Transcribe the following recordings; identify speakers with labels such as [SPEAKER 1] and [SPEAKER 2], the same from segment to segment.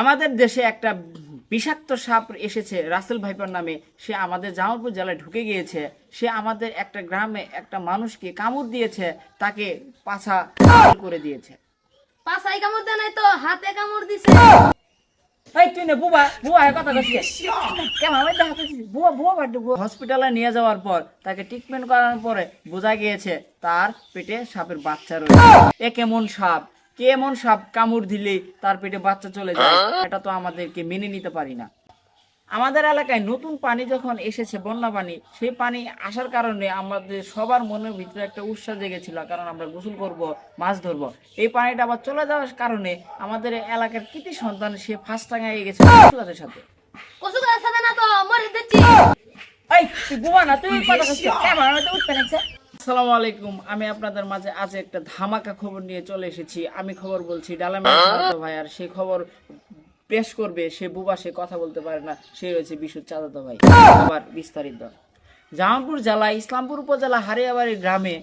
[SPEAKER 1] আমাদের দেশে একটা বিষাক্ত সাপ এসেছে রাসেল ভাইপার নামে। সে আমাদের জামালপুর জেলায় ঢুকে গিয়েছে। সে আমাদের একটা গ্রামে একটা মানুষকে কামড় দিয়েছে তাকে পাছা করে দিয়েছে।
[SPEAKER 2] পাশাই কামড় দেয় নাই তো হাতে কামড় দিছে।
[SPEAKER 1] এই তুই না বুবা বুবা কথা কইছিস কেমন? আমি দেখাতেছি বুবা বুবা বাড়ি হসপিটালে নিয়ে যাওয়ার পর তাকে ট্রিটমেন্ট করার পরে বোঝা গিয়েছে তার পেটে সাপের বাচ্চা রয়েছে। এ কেমন সাপ? কেমন সাপ কামড় দিলে তার পেটে বাচ্চা চলে যায়? এটা তো আমাদেরকে মেনে নিতে পারি না। আমাদের এলাকায় নতুন পানি যখন এসেছে বন্যা পানি সেই পানি আসার কারণে আমাদের সবার মনের ভিতরে একটা উৎসাহ জেগেছিল কারণ আমরা গোসল করব মাছ ধরবো। এই পানিটা আবার চলে যাওয়ার কারণে আমাদের এলাকার কৃতি সন্তান সে ফার্স্ট টাঙায় গেছে কচুগাছের সাথে।
[SPEAKER 2] কসু গাছের সাথে না তো মরে দিচ্ছি
[SPEAKER 1] এই তুই না তুই কথা কেমন উঠতে আসসালামু আলাইকুম। আমি আপনাদের মাঝে আজ একটা ধামাকা খবর নিয়ে চলে এসেছি। আমি খবর বলছি ডালামিয়া ভাই আর সেই খবর পেশ করবে সে বুবা সে কথা বলতে পারে না সে রয়েছে বিশুদ চাচাতো ভাই। আবার বিস্তারিত। জামালপুর জেলা ইসলামপুর উপজেলা হারিয়াবাড়ি গ্রামে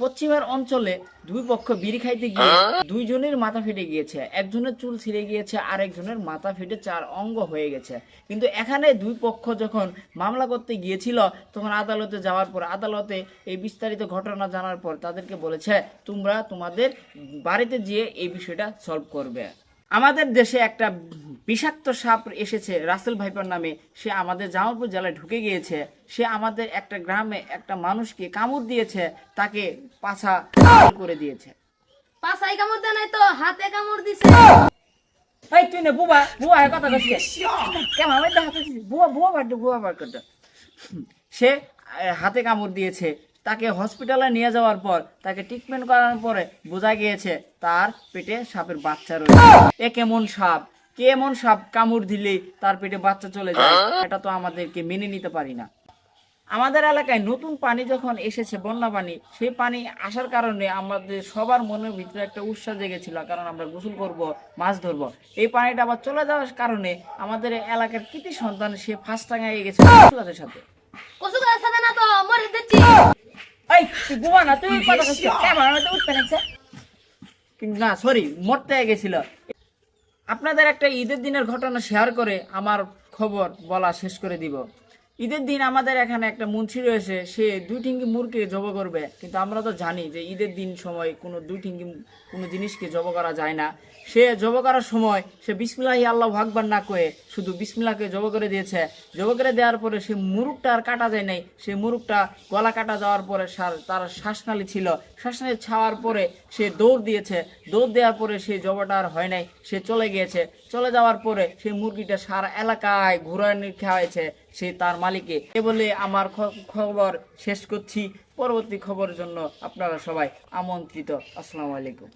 [SPEAKER 1] পশ্চিমের অঞ্চলে দুই পক্ষ বিড়ি খাইতে গিয়ে দুইজনের মাথা ফেটে গিয়েছে। একজনের চুল ছিঁড়ে গিয়েছে আর একজনের মাথা ফেটে চার অঙ্গ হয়ে গেছে। কিন্তু এখানে দুই পক্ষ যখন মামলা করতে গিয়েছিল তখন আদালতে যাওয়ার পর আদালতে এই বিস্তারিত ঘটনা জানার পর তাদেরকে বলেছে তোমরা তোমাদের বাড়িতে গিয়ে এই বিষয়টা সলভ করবে। আমাদের দেশে একটা বিষাক্ত সাপ এসেছে রাসেল ভাইপার নামে। সে আমাদের জামালপুর জেলায় ঢুকে গিয়েছে। সে আমাদের একটা গ্রামে একটা মানুষকে কামড় দিয়েছে তাকে পাছা করে দিয়েছে।
[SPEAKER 2] পাশাই কামড় দেয় নাই তো হাতে কামড় দিছে।
[SPEAKER 1] এই তুই না বুবা বুবা এর কথা কইছিস কেমন? আমি দেখাতেছি বুবা বুবা বাড়ি বুবা বার করতে সে হাতে কামড় দিয়েছে। তাকে হসপিটালে নিয়ে যাওয়ার পর তাকে ট্রিটমেন্ট করার পরে বোঝা গিয়েছে তার পেটে সাপের বাচ্চা রয়েছে। এ কেমন সাপ? কেমন সাপ কামড় দিলে তার পেটে বাচ্চা চলে যায় এটা তো আমাদেরকে মেনে নিতে পারি না। আমাদের এলাকায় নতুন পানি যখন এসেছে বন্যা পানি সেই পানি আসার কারণে আমাদের সবার মনের ভিতরে একটা উৎসাহ জেগেছিল কারণ আমরা গোসল করব মাছ ধরব। এই পানিটা আবার চলে যাওয়ার কারণে আমাদের এলাকার কৃতি সন্তান সে ফার্স্ট টাঙায় গেছে কচুগাছের সাথে।
[SPEAKER 2] সাথে না তো মরে দিচ্ছি
[SPEAKER 1] এই তুই ঘুমা না তুই কথা না সরি মরতে গেছিল। আপনাদের একটা ঈদের দিনের ঘটনা শেয়ার করে আমার খবর বলা শেষ করে দিব। ঈদের দিন আমাদের এখানে একটা মুন্সি রয়েছে, সে দুই ঠিঙ্গি মুরকে জব করবে। কিন্তু আমরা তো জানি যে ঈদের দিন সময় কোনো দুই ঠিঙ্গি কোনো জিনিসকে জব করা যায় না। সে জব করার সময় সে বিসমিল্লাহি আল্লাহ ভাগবার না কয়ে শুধু বিসমিল্লাহকে জব করে দিয়েছে। জব করে দেওয়ার পরে সে মুরুকটা আর কাটা যায় নাই। সে মুরুকটা গলা কাটা যাওয়ার পরে তার শ্বাসনালী ছিল। শ্বাসনালী ছাওয়ার পরে সে দৌড় দিয়েছে। দৌড় দেওয়ার পরে সে জবটা আর হয় নাই। সে চলে গিয়েছে। চলে যাওয়ার পরে সেই মুরগিটা সারা এলাকায় ঘুরানি খাওয়াইছে। সে তার মালিকে এ বলে, আমার খবর শেষ করছি। পরবর্তী খবরের জন্য আপনারা সবাই আমন্ত্রিত। আসসালামু আলাইকুম।